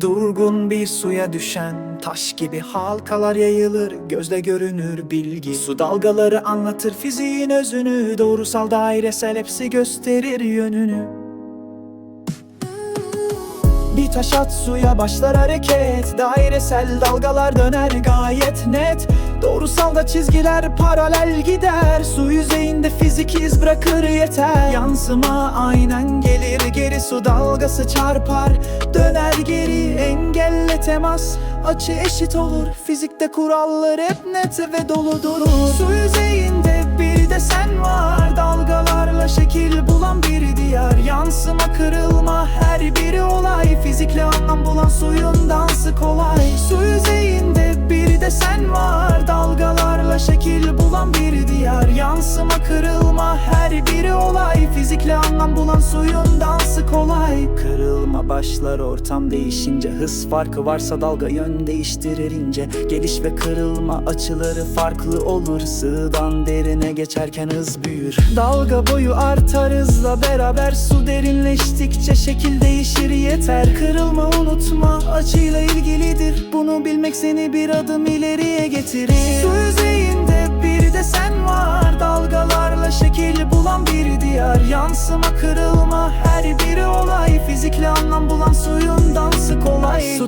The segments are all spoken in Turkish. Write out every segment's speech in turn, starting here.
Durgun bir suya düşen taş gibi halkalar yayılır Gözle görünür bilgi. Su dalgaları anlatır fiziğin özünü Doğrusal dairesel hepsi gösterir yönünü bir taş at suya başlar hareket. Dairesel dalgalar döner gayet net. Doğrusal da çizgiler paralel gider. Su yüzeyinde fizik iz bırakır yeter. Yansıma aynen gelir geri su dalgası çarpar. Döner geri engelle temas. Açı eşit olur fizikte kurallar hep net ve dolu durur Su yüzeyinde bir desen var. Dalgalarla şekil bulan bir diyar. Yansıma kırılma suyun dansı kolay. Su yüzeyinde bir desen var. Dalgalarla şekil bulan bir diyar. Yansıma kırılma her biri olay. Fizikle anlam bulan suyun dansı kolay. Kırılma başlar ortam değişince. Hız farkı varsa dalga yön değiştirir ince Geliş ve kırılma açıları farklı olur. Sığdan derine geçerken hız büyür. Dalga boyu artar hızla. Beraber Su derinleştikçe şekil değişir yeter. Kırılma unutma açıyla ilgilidir. Bunu bilmek seni bir adım ileriye getirir. Su yüzeyinde bir desen var. Dalgalarla şekil bulan bir diyar. Yansıma kırılma her biri olay. Fizikle anlam bulan kolay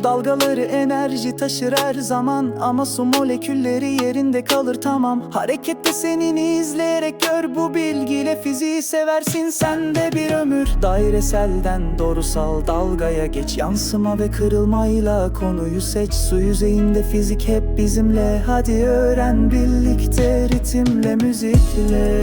Dalgaları enerji taşır her zaman. Ama su molekülleri yerinde kalır tamam. Harekette senin izleyerek gör bu bilgiyle Fiziği seversin. Sen de bir ömür Daireselden doğrusal dalgaya geç. Yansıma ve kırılmayla konuyu seç. Su yüzeyinde fizik hep bizimle. Hadi öğren birlikte ritimle Müzikle